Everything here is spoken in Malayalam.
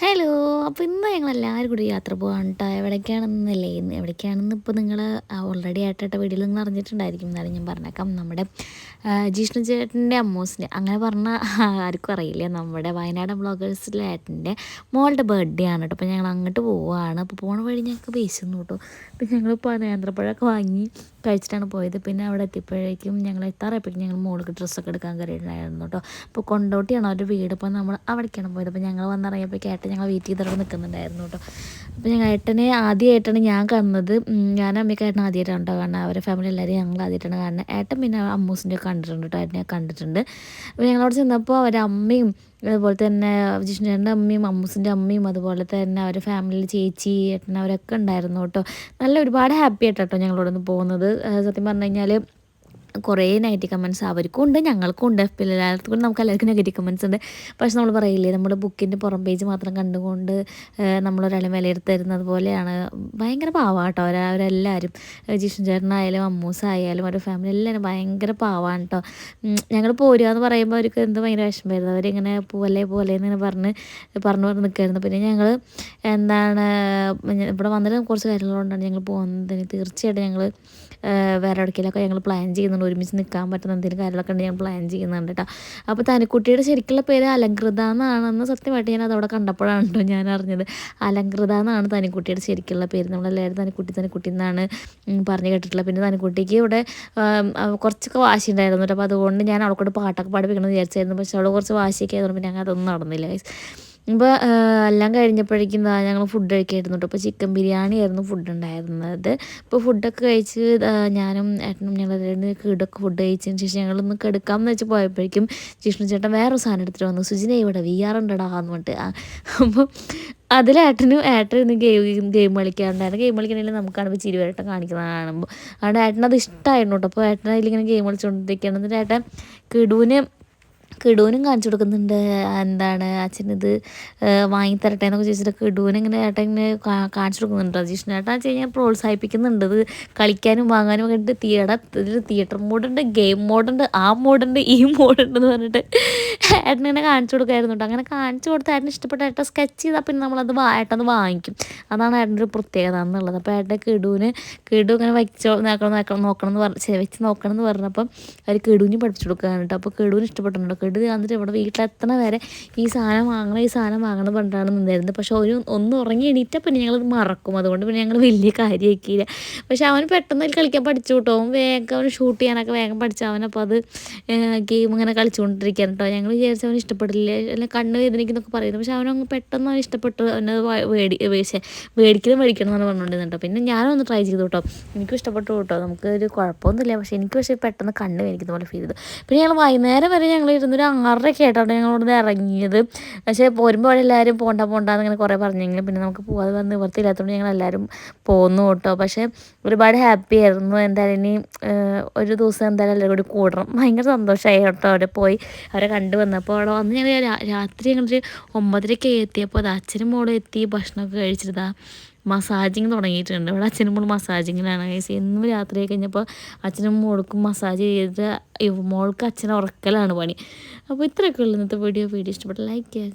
ഹലോ അപ്പോൾ ഇന്ന് ഞങ്ങൾ എല്ലാവരും കൂടി യാത്ര പോകാൻ കേട്ടോ എവിടേക്കാണെന്നല്ലേ? എവിടേക്കാണെന്ന് ഇപ്പോൾ നിങ്ങൾ ഓൾറെഡി ആയിട്ട വീഡിയോയിൽ നിങ്ങൾ അറിഞ്ഞിട്ടുണ്ടായിരിക്കും. എന്നാലും ഞാൻ പറഞ്ഞേക്കാം. നമ്മുടെ ജിഷ്ണു ചേട്ടന്റെ അമ്മൂസിന്റെ അങ്ങനെ പറഞ്ഞാൽ ആർക്കും അറിയില്ല. നമ്മുടെ വയനാട് ബ്ലോഗേഴ്സിലെ ഏട്ടന്റെ മോളുടെ ബർത്ത്ഡേ ആണ് കേട്ടോ അപ്പോൾ ഞങ്ങൾ അങ്ങോട്ട് പോവുകയാണ് അപ്പോൾ പോണ വഴി ഞങ്ങൾക്ക് പേശുന്നു കേട്ടോ അപ്പോൾ ഞങ്ങൾ നേന്ത്രപ്പഴമൊക്കെ വാങ്ങി കഴിച്ചിട്ടാണ് പോയത്. പിന്നെ അവിടെ എത്തിയപ്പോഴേക്കും ഞങ്ങൾ എത്താറായപ്പോഴേക്കും ഞങ്ങൾ മോൾക്ക് ഡ്രസ്സൊക്കെ എടുക്കാൻ കയറിയിട്ടുണ്ടായിരുന്നു കേട്ടോ അപ്പോൾ കൊണ്ടോട്ടിയാണ് അവരുടെ വീട്. അപ്പോൾ നമ്മൾ അവിടേക്കാണ് പോയത്. അപ്പോൾ ഞങ്ങൾ വന്നിറങ്ങിയപ്പോൾ ഏട്ടൻ ഞങ്ങൾ വെയിറ്റ് ചെയ്തിട്ട് നിൽക്കുന്നുണ്ടായിരുന്നു കേട്ടോ. അപ്പോൾ ഞങ്ങൾ ഏട്ടനെ ആദ്യമായിട്ടാണ് ഞാൻ കാണുന്നത് ഞാൻ അമ്മയ്ക്ക് ഏട്ടൻ ആദ്യമായിട്ടാണ് കേട്ടോ കാണുന്നത്. അവരെ ഫാമിലി എല്ലാവരും ഞങ്ങൾ ആദ്യമായിട്ടാണ് കാണുന്നത്. ഏട്ടൻ പിന്നെ അമ്മൂസിന്റെ കണ്ടിട്ടുണ്ട് കേട്ടോ ഏട്ടനെ കണ്ടിട്ടുണ്ട്. അപ്പോൾ ഞങ്ങളോട് ചെന്നപ്പോൾ അവരുടെ അമ്മയും അതുപോലെ തന്നെ ജിഷ്ണേന്റെ അമ്മയും അമ്മൂസിന്റെ അമ്മയും അതുപോലെ തന്നെ അവരുടെ ഫാമിലിയിൽ ചേച്ചി ഏട്ടൻ അവരൊക്കെ ഉണ്ടായിരുന്നു കേട്ടോ. നല്ല ഒരുപാട് ഹാപ്പി ആയിട്ടാണ് കേട്ടോ ഞങ്ങളോടൊന്ന് പോകുന്നത്. സത്യം പറഞ്ഞു കഴിഞ്ഞാൽ കുറേ നെഗറ്റീവ് കമന്റ്സ് അവർക്കും ഉണ്ട് ഞങ്ങൾക്കും ഉണ്ട്. എഫ് പിയിൽ എല്ലാവർക്കും നമുക്ക് എല്ലാവർക്കും നെഗറ്റീവ് കമന്റ്സ് ഉണ്ട്. പക്ഷെ നമ്മൾ പറയില്ലേ നമ്മുടെ ബുക്കിന്റെ പുറം പേജ് മാത്രം കണ്ടുകൊണ്ട് നമ്മളൊരാളെ വിലയിരുത്തരുന്നത് പോലെയാണ്. ഭയങ്കര പാവാട്ടോ. അവരെല്ലാവരും ജിഷ്ണു ചേട്ടനായാലും അമ്മൂസായാലും അവരുടെ ഫാമിലി എല്ലാവരും ഭയങ്കര പാവാണ് കേട്ടോ ഞങ്ങൾ പോരുക എന്ന് പറയുമ്പോൾ അവർക്ക് എന്ത് ഭയങ്കര വിഷമമായിരുന്നു അവരിങ്ങനെ പോലെ പോലെ എന്നിങ്ങനെ പറഞ്ഞ് പറഞ്ഞു പറഞ്ഞ് നിൽക്കുകയായിരുന്നു പിന്നെ ഞങ്ങൾ എന്താണ് ഇവിടെ വന്നിട്ട് കുറച്ച് കാര്യങ്ങളുണ്ടാണ് ഞങ്ങൾ പോകുന്നതിന് തീർച്ചയായിട്ടും ഞങ്ങൾ വേറെ ഇടയ്ക്കിലൊക്കെ ഞങ്ങൾ പ്ലാൻ ചെയ്യുന്നുണ്ട്. ഒരുമിച്ച് നിൽക്കാൻ പറ്റുന്ന എന്തെങ്കിലും കാര്യങ്ങളൊക്കെ ഉണ്ട് ഞാൻ പ്ലാൻ ചെയ്യുന്നുണ്ട് കേട്ടോ അപ്പോൾ തനിക്കുട്ടിയുടെ ശരിക്കുള്ള പേര് അലങ്കൃത എന്നാണെന്ന് സത്യമായിട്ട് ഞാൻ അതവിടെ കണ്ടപ്പോഴാണ് കേട്ടോ ഞാൻ അറിഞ്ഞത്. അലങ്കൃത എന്നാണ് തനിക്കുട്ടിയുടെ ശരിക്കുള്ള പേര്. നമ്മളെല്ലാവരും തനിക്കുട്ടി തനിക്കുട്ടി എന്നാണ് പറഞ്ഞു കേട്ടിട്ടുള്ളത്. പിന്നെ തനിക്കുട്ടിക്ക് ഇവിടെ കുറച്ചൊക്കെ വാശി ഉണ്ടായിരുന്നു അപ്പോൾ അതുകൊണ്ട് ഞാൻ അവൾക്കൂടെ പാട്ടൊക്കെ പാടിപ്പിക്കണം വിചാരിച്ചായിരുന്നു. പക്ഷേ അവൾ കുറച്ച് വാശിയൊക്കെ ആയതുകൊണ്ട് പിന്നെ ഞങ്ങൾ അതൊന്നും നടന്നില്ല ഇപ്പോൾ എല്ലാം കഴിഞ്ഞപ്പോഴേക്കും ഞങ്ങൾ ഫുഡ് കഴിക്കായിരുന്നു കേട്ടോ അപ്പോൾ ചിക്കൻ ബിരിയാണി ആയിരുന്നു ഫുഡ് ഉണ്ടായിരുന്നത്. ഇപ്പോൾ ഫുഡൊക്കെ കഴിച്ച് ഞാനും ഏട്ടനും ഞങ്ങൾ രണ്ട് കീടൊക്കെ ഫുഡ് കഴിച്ചതിന് ശേഷം ഞങ്ങളൊന്ന് കെടുക്കാമെന്ന് വെച്ച് പോയപ്പോഴേക്കും ജിഷ്ണു ചേട്ടൻ വേറൊരു സാധനം എടുത്തിട്ട് വന്നു. സുജിനെ ഇവിടെ വി ആർ ഉണ്ടടാ എന്ന് പറഞ്ഞിട്ട്. അപ്പോൾ അതിൽ ഏട്ടനും ഏട്ടൻ ഗെയിം ഗെയിം കളിക്കാറുണ്ടായിരുന്നു. ഗെയിം കളിക്കണമെങ്കിൽ നമുക്കാണ് ഇപ്പോൾ ചിരി വരട്ടം കാണിക്കുന്നത് കാണുമ്പോൾ അതുകൊണ്ട് ഏട്ടനത് ഇഷ്ടമായിരുന്നു കേട്ടോ. അപ്പോൾ ഏട്ടൻ അതിലിങ്ങനെ ഗെയിം കളിച്ചുകൊണ്ടിരിക്കുകയാണ് എന്നിട്ട് ഏട്ടൻ കിടുവിന് കിടുവിനും കാണിച്ചു കൊടുക്കുന്നുണ്ട്. എന്താണ് അച്ഛനിത് വാങ്ങിത്തരട്ടെ എന്നൊക്കെ ചോദിച്ചിട്ട് കിടുവിന് ഇങ്ങനെ ഏട്ടൻ ഇങ്ങനെ കാണിച്ചു കൊടുക്കുന്നുണ്ട്. ജിഷ്ണു ഏട്ടൻ വെച്ച് കഴിഞ്ഞാൽ പ്രോത്സാഹിപ്പിക്കുന്നുണ്ട്. ഇത് കളിക്കാനും വാങ്ങാനും ഒക്കെ ഉണ്ട്. തിയേറ്റർ ഇതിൽ തിയേറ്റർ മോഡുണ്ട് ഗെയിം മോഡുണ്ട് ആ മോഡുണ്ട് ഈ മോഡുണ്ട് എന്ന് പറഞ്ഞിട്ട് ഏട്ടൻ ഇങ്ങനെ കാണിച്ചു കൊടുക്കായിരുന്നു കേട്ടോ. അങ്ങനെ കാണിച്ചു കൊടുത്ത് ഏട്ടന് ഇഷ്ടപ്പെട്ട ഏട്ടൻ സ്കെച്ച് ചെയ്താൽ പിന്നെ നമ്മളത് ഏട്ടൻ വാങ്ങിക്കും. അതാണ് ഏട്ടന്റെ ഒരു പ്രത്യേകത എന്നുള്ളത്. അപ്പോൾ ഏട്ടൻ കിടുവിന് കിടു ഇങ്ങനെ വെച്ചോ നോക്കണം നോക്കണം നോക്കണം എന്ന് പറഞ്ഞ് വെച്ച് നോക്കണം എന്ന് പറഞ്ഞപ്പം അവർ കിടുവിന് പഠിപ്പിച്ചു കൊടുക്കാനാണ് കേട്ടോ. അപ്പോൾ കിടുവിന് ഇഷ്ടപ്പെട്ടിട്ടുണ്ട്. കിടു വന്നിട്ട് ഇവിടെ വീട്ടിലെത്തണ വരെ ഈ സാധനം വാങ്ങണം ഈ സാധനം വാങ്ങണം പറഞ്ഞിട്ടാണ് നിന്നിരുന്നത്. പക്ഷെ ഒരു ഒന്ന് ഉറങ്ങി എണീറ്റാൽ പിന്നെ ഞങ്ങൾ മറക്കും. അതുകൊണ്ട് പിന്നെ ഞങ്ങൾ വലിയ കാര്യമാക്കിയില്ല. പക്ഷെ അവൻ പെട്ടെന്ന് അതിൽ കളിക്കാൻ പഠിച്ചു കേട്ടോ. അവൻ വേഗം അവൻ ഷൂട്ട് ചെയ്യാനൊക്കെ വേഗം പഠിച്ചു. അവനപ്പോൾ അത് ഗെയിം ഇങ്ങനെ കളിച്ചുകൊണ്ടിരിക്കാൻ കേട്ടോ. ഞങ്ങൾ വിചാരിച്ചു അവൻ ഇഷ്ടപ്പെടില്ല. അല്ലെങ്കിൽ കണ്ണ് വേദനിക്കുന്നൊക്കെ പറയുന്നത് പക്ഷെ അവനങ്ങ് പെട്ടെന്ന് അവൻ ഇഷ്ടപ്പെട്ടു. അവനത് മേടി മേടിക്കണം മേടിക്കണം എന്നാണ് പറഞ്ഞുകൊണ്ടിരുന്നത് പിന്നെ ഞാനൊന്ന് ട്രൈ ചെയ്തു കേട്ടോ. എനിക്കും ഇഷ്ടപ്പെട്ടു കേട്ടോ. നമുക്ക് ഒരു കുഴപ്പമൊന്നുമില്ല. പക്ഷെ എനിക്ക് പക്ഷേ പെട്ടെന്ന് കണ്ണ് വേദനിക്കുന്ന പോലെ ഫീൽ ചെയ്തു. പിന്നെ ഞങ്ങൾ വൈകുന്നേരം വരെ ഞങ്ങൾ ഇരുന്നൊരു ആറരയൊക്കെ ആയിട്ടാണ് ഞങ്ങളിവിടെ ഇറങ്ങിയത്. പക്ഷേ പോരുമ്പോൾ എല്ലാവരും പോണ്ട പോണ്ടാന്ന് അങ്ങനെ കുറേ പറഞ്ഞെങ്കിലും പിന്നെ നമുക്ക് പോകാതെ വന്ന് നിവർത്തിയില്ലാത്തതുകൊണ്ട് ഞങ്ങൾ എല്ലാവരും പോന്നു കേട്ടോ. പക്ഷേ ഒരുപാട് ഹാപ്പി ആയിരുന്നു. എന്തായാലും ഇനി ഒരു ദിവസം എന്തായാലും എല്ലാവരും കൂടി കൂടണം. ഭയങ്കര സന്തോഷമായി കേട്ടോ അവിടെ പോയി. അവരെ കണ്ടു വന്നപ്പോൾ അവിടെ വന്ന് ഞങ്ങൾ രാത്രി ഞങ്ങളൊരു ഒമ്പതരയ്ക്ക് എത്തിയപ്പോൾ അത് അച്ഛനും മോളും എത്തി ഭക്ഷണമൊക്കെ കഴിച്ചിട്ടാ മസാജിങ് തുടങ്ങിയിട്ടുണ്ട്. ഇവിടെ അച്ഛനും മോൾ മസാജിങ്ങിലാണ് ഗൈസ് എന്നും രാത്രി കഴിഞ്ഞപ്പോൾ അച്ഛനും മോൾക്കും മസാജ് ചെയ്ത് മോൾക്ക് അച്ഛനെ ഉറക്കലാണ് പണി. അപ്പോൾ ഇത്രയൊക്കെ ഉള്ളു ഇന്നത്തെ വീഡിയോ വീഡിയോ ഇഷ്ടപ്പെട്ട ലൈക്ക് ചെയ്യുക